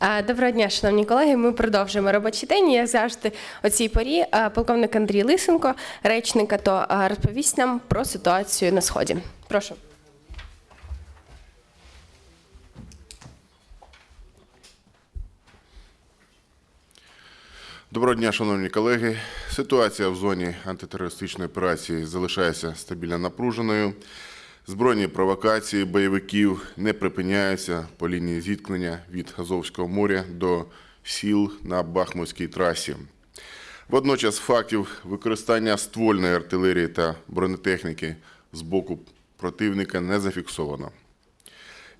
Доброго дня, шановні колеги. Ми продовжуємо робочий день. Як завжди, о цій порі полковник Андрій Лисенко, речник АТО, розповість нам про ситуацію на сході. Прошу. Доброго дня, шановні колеги. Ситуація в зоні антитерористичної операції залишається стабільно напруженою. Збройні провокації бойовиків не припиняються по лінії зіткнення від Азовського моря до сіл на Бахмутській трасі. Водночас фактів використання ствольної артилерії та бронетехніки з боку противника не зафіксовано.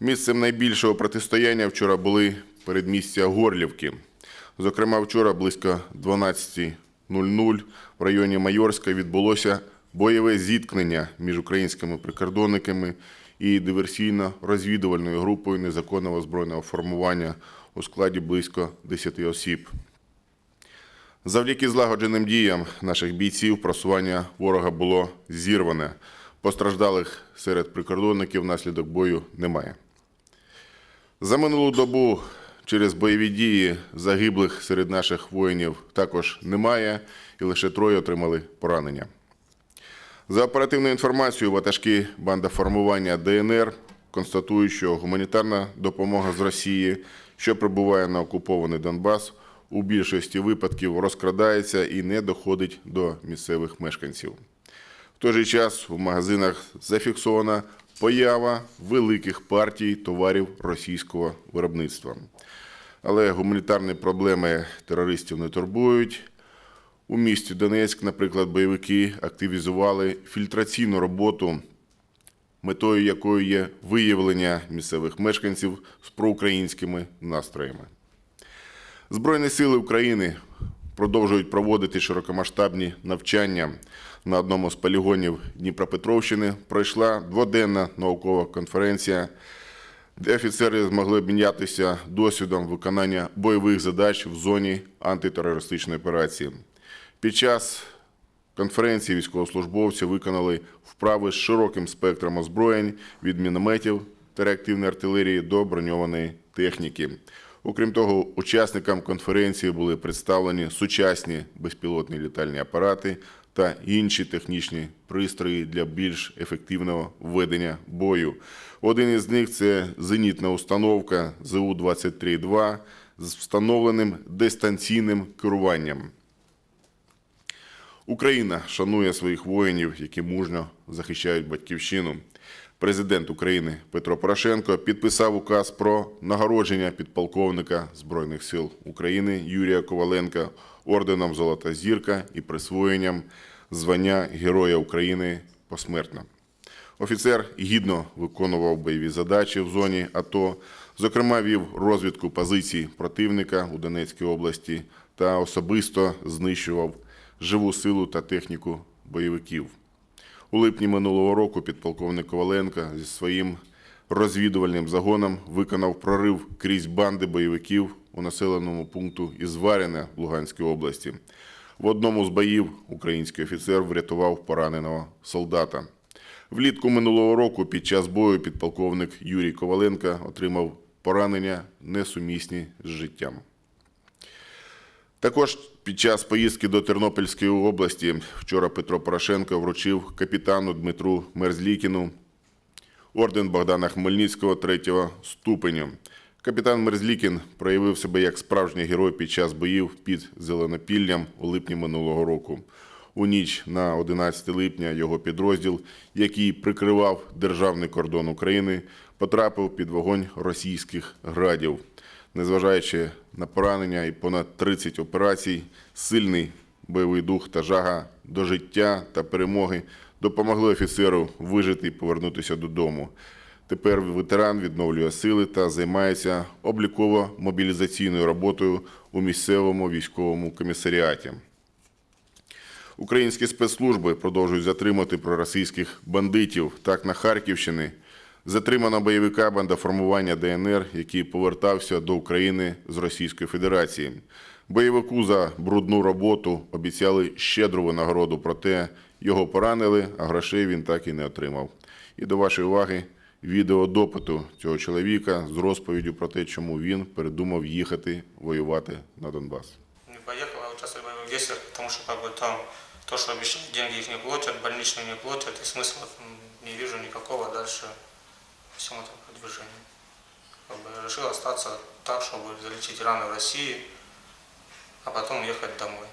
Місцем найбільшого протистояння вчора були передмістя Горлівки. Зокрема, вчора близько 12.00 в районі Майорська відбулося бойове зіткнення між українськими прикордонниками і диверсійно-розвідувальною групою незаконного збройного формування у складі близько 10 осіб. Завдяки злагодженим діям наших бійців просування ворога було зірване. Постраждалих серед прикордонників внаслідок бою немає. За минулу добу через бойові дії загиблих серед наших воїнів також немає, і лише троє отримали поранення. За оперативною інформацією, ватажки банда формування ДНР констатують, що гуманітарна допомога з Росії, що прибуває на окупований Донбас, у більшості випадків розкрадається і не доходить до місцевих мешканців. В той же час в магазинах зафіксована поява великих партій товарів російського виробництва. Але гуманітарні проблеми терористів не турбують. У місті Донецьк, наприклад, бойовики активізували фільтраційну роботу, метою якої є виявлення місцевих мешканців з проукраїнськими настроями. Збройні сили України продовжують проводити широкомасштабні навчання. На одному з полігонів Дніпропетровщини пройшла дводенна наукова конференція, де офіцери змогли обмінятися досвідом виконання бойових задач в зоні антитерористичної операції. Під час конференції військовослужбовці виконали вправи з широким спектром озброєнь від мінометів та реактивної артилерії до броньованої техніки. Окрім того, учасникам конференції були представлені сучасні безпілотні літальні апарати та інші технічні пристрої для більш ефективного ведення бою. Один із них це зенітна установка ЗУ-23-2 з встановленим дистанційним керуванням. Україна шанує своїх воїнів, які мужньо захищають батьківщину. Президент України Петро Порошенко підписав указ про нагородження підполковника Збройних сил України Юрія Коваленка орденом Золота зірка і присвоєнням звання Героя України посмертно. Офіцер гідно виконував бойові задачі в зоні АТО, зокрема вів розвідку позицій противника у Донецькій області та особисто знищував живу силу та техніку бойовиків. У липні минулого року підполковник Коваленко зі своїм розвідувальним загоном виконав прорив крізь банди бойовиків у населеному пункту Ізваряне в Луганській області. В одному з боїв український офіцер врятував пораненого солдата. Влітку минулого року під час бою підполковник Юрій Коваленко отримав поранення несумісні з життям. Також під час поїздки до Тернопільської області вчора Петро Порошенко вручив капітану Дмитру Мерзлікіну орден Богдана Хмельницького третього ступеню. Капітан Мерзлікін проявив себе як справжній герой під час боїв під Зеленопіллям у липні минулого року. У ніч на 11 липня його підрозділ, який прикривав державний кордон України, потрапив під вогонь російських градів. Незважаючи на поранення і понад 30 операцій, сильний бойовий дух та жага до життя та перемоги допомогли офіцеру вижити і повернутися додому. Тепер ветеран відновлює сили та займається обліково-мобілізаційною роботою у місцевому військовому комісаріаті. Українські спецслужби продовжують затримати проросійських бандитів. Так, на Харківщині затримано бойовика бандоформування ДНР, який повертався до України з Російської Федерації. Бойовику за брудну роботу обіцяли щедру винагороду, проте його поранили, а грошей він так і не отримав. І до вашої уваги відеодопиту цього чоловіка з розповіддю про те, чому він передумав їхати воювати на Донбас. Не поехал, а участвовать в боевых действиях, потому что как бы там то, что обещали, деньги их не платят, больничные не платят, и смысла м, не вижу никакого дальше всему этому продвижению. Как бы решил остаться так, чтобы залечить раны в России, а потом ехать домой.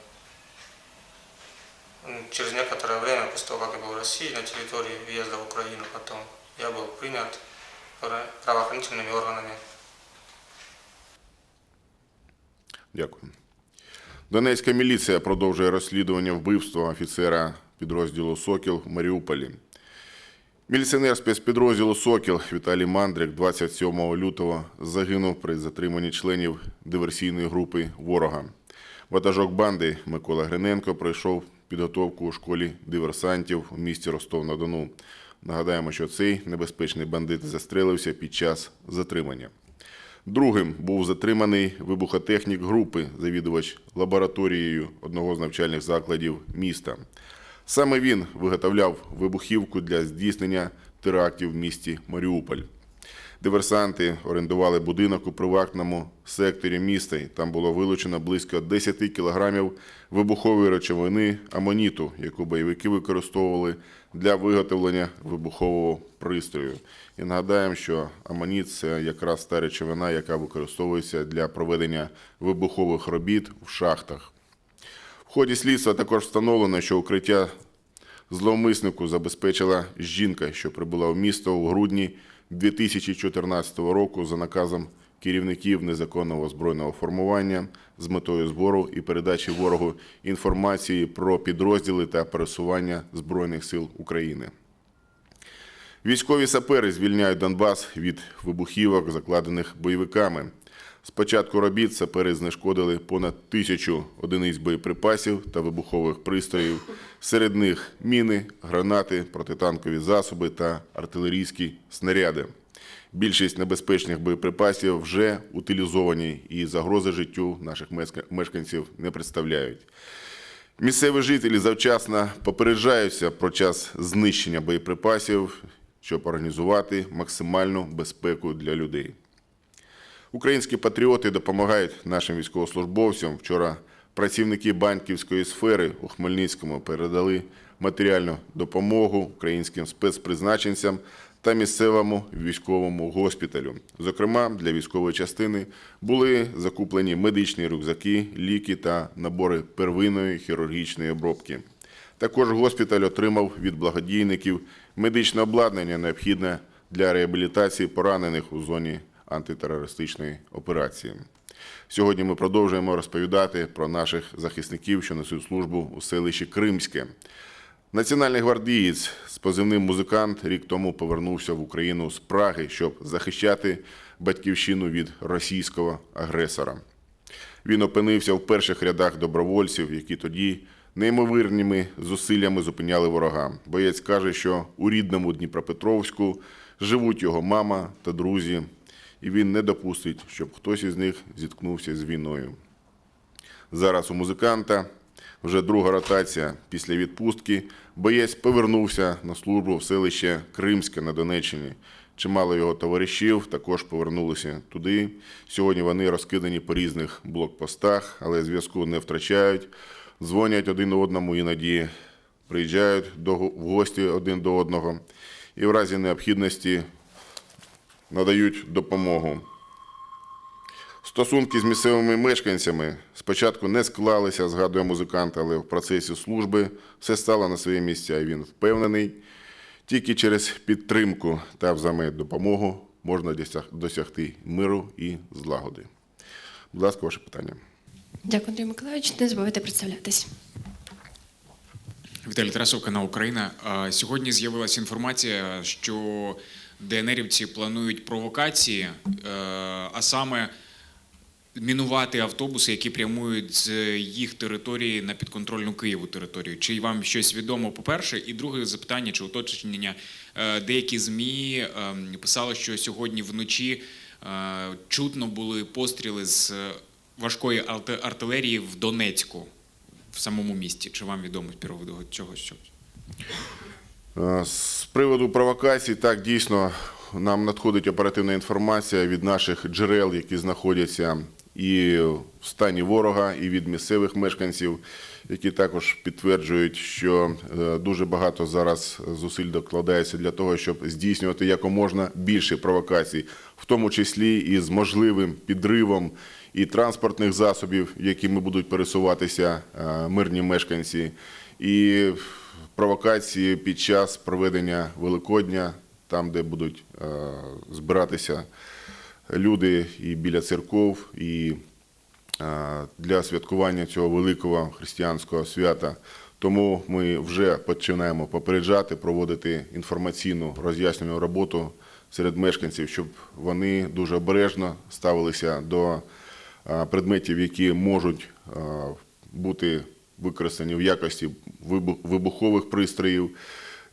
М, Через некоторое время, после того, как я был в России, на территории въезда в Украину потом, я был принят пра- правоохранительными органами Дякую. Донецька міліція продовжує розслідування вбивства офіцера підрозділу Сокіл в Маріуполі. Міліціонер спецпідрозділу Сокіл Віталій Мандрик 27 лютого загинув при затриманні членів диверсійної групи ворога. Ватажок банди Микола Гриненко пройшов підготовку у школі диверсантів у місті Ростов-на-Дону. Нагадаємо, що цей небезпечний бандит застрелився під час затримання. Другим був затриманий вибухотехнік групи, завідувач лабораторією одного з навчальних закладів міста. Саме він виготовляв вибухівку для здійснення терактів в місті Маріуполь. Диверсанти орендували будинок у приватному секторі міста, там було вилучено близько 10 кілограмів вибухової речовини амоніту, яку бойовики використовували для виготовлення вибухового пристрою. І нагадаємо, що амоніт це якраз та речовина, яка використовується для проведення вибухових робіт в шахтах. В ході слідства також встановлено, що укриття зловмиснику забезпечила жінка, що прибула в місто у грудні 2014 року за наказом керівників незаконного збройного формування з метою збору і передачі ворогу інформації про підрозділи та пересування Збройних сил України. Військові сапери звільняють Донбас від вибухівок, закладених бойовиками. З початку робіт сапери знешкодили понад тисячу одиниць боєприпасів та вибухових пристроїв. Серед них міни, гранати, протитанкові засоби та артилерійські снаряди. Більшість небезпечних боєприпасів вже утилізовані і загрози життю наших мешканців не представляють. Місцеві жителі завчасно попереджаються про час знищення боєприпасів, щоб організувати максимальну безпеку для людей. Українські патріоти допомагають нашим військовослужбовцям. Вчора працівники банківської сфери у Хмельницькому передали матеріальну допомогу українським спецпризначенцям та місцевому військовому госпіталю. Зокрема, для військової частини були закуплені медичні рюкзаки, ліки та набори первинної хірургічної обробки. Також госпіталь отримав від благодійників медичне обладнання, необхідне для реабілітації поранених у зоні антитерористичної операції. Сьогодні ми продовжуємо розповідати про наших захисників, що несуть службу у селищі Кримське. Національний гвардієць з позивним музикант рік тому повернувся в Україну з Праги, щоб захищати батьківщину від російського агресора. Він опинився в перших рядах добровольців, які тоді неймовірними зусиллями зупиняли ворога. Боєць каже, що у рідному Дніпропетровську живуть його мама та друзі, і він не допустить, щоб хтось із них зіткнувся з війною. Зараз у музиканта вже друга ротація після відпустки. Боєць повернувся на службу в селище Кримське на Донеччині. Чимало його товаришів також повернулися туди. Сьогодні вони розкидані по різних блокпостах, але зв'язку не втрачають. Дзвонять один одному іноді приїжджають до, в гості один до одного і в разі необхідності надають допомогу. Стосунки з місцевими мешканцями спочатку не склалися, згадує музикант, але в процесі служби все стало на свої місця. І він впевнений, тільки через підтримку та взаємодопомогу можна досягти миру і злагоди. Будь ласка, ваше питання. Дякую, Андрій Миколаївич. Не забувайте представлятись. Віталій Тарасов, канал Україна. Сьогодні з'явилася інформація, що ДНРівці планують провокації, е, а саме мінувати автобуси, які прямують з їх території на підконтрольну Києву територію. Чи вам щось відомо, по-перше? І друге запитання чи уточнення. Е, Деякі ЗМІ ем, писали, що сьогодні вночі е, чутно були постріли з важкої арти- артилерії в Донецьку в самому місті. Чи вам відомо з чогось? щось? Е, З приводу провокацій, так дійсно нам надходить оперативна інформація від наших джерел, які знаходяться і в стані ворога, і від місцевих мешканців, які також підтверджують, що е, дуже багато зараз зусиль докладається для того, щоб здійснювати якоможна більше провокацій, в тому числі і з можливим підривом і транспортних засобів, якими будуть пересуватися е, мирні мешканці, і провокації під час проведення Великодня, там, де будуть е, збиратися люди і біля церков, і е, для святкування цього великого християнського свята. Тому ми вже починаємо попереджати, проводити інформаційну роз'яснювальну роботу серед мешканців, щоб вони дуже обережно ставилися до е, предметів, які можуть бути використані в якості вибухових пристроїв,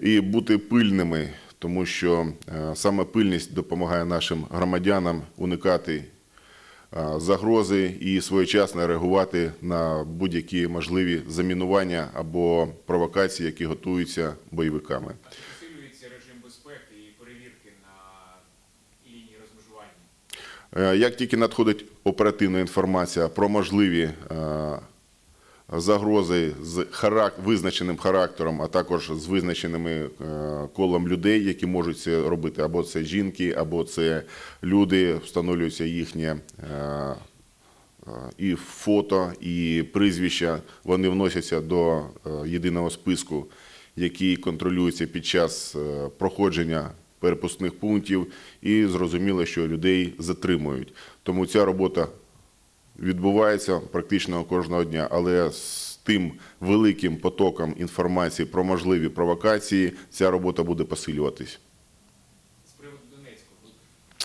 і бути пильними, тому що е, саме пильність допомагає нашим громадянам уникати е, загрози і своєчасно реагувати на будь-які можливі замінування або провокації, які готуються бойовиками. Е, Як тільки надходить оперативна інформація про можливі загрози з харак... визначеним характером, а також з визначеними е, колом людей, які можуть це робити, або це жінки, або це люди, встановлюється їхнє е, е, і фото, і прізвища, вони вносяться до єдиного списку, який контролюється під час проходження перепускних пунктів, і зрозуміло, що людей затримують. Тому ця робота відбувається практично кожного дня, але з тим великим потоком інформації про можливі провокації ця робота буде посилюватись.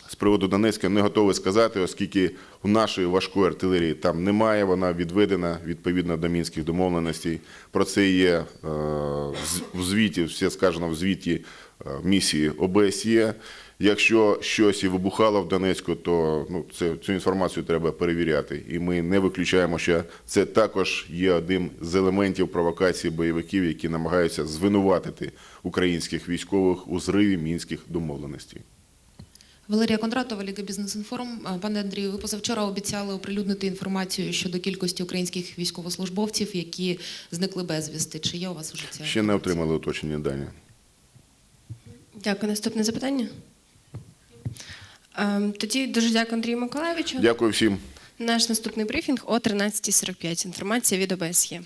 З приводу Донецька не готовий сказати, оскільки у нашої важкої артилерії там немає, вона відведена відповідно до мінських домовленостей. Про це є е, в звіті, все сказано в звіті е, місії ОБСЄ. Якщо щось і вибухало в Донецьку, то ну, це, цю інформацію треба перевіряти. І ми не виключаємо, що це також є одним з елементів провокації бойовиків, які намагаються звинуватити українських військових у зриві мінських домовленостей. Валерія Кондратова, Ліга Бізнес-Інформ. Пане Андрію, ви позавчора обіцяли оприлюднити інформацію щодо кількості українських військовослужбовців, які зникли безвісти. Чи є у вас уже ця Ще не отримали уточнені дані. Дякую. Наступне запитання. Ем, Тоді дуже дякую Андрію Миколаєвичу. Дякую всім. Наш наступний брифінг о 13.45. Інформація від ОБСЄ.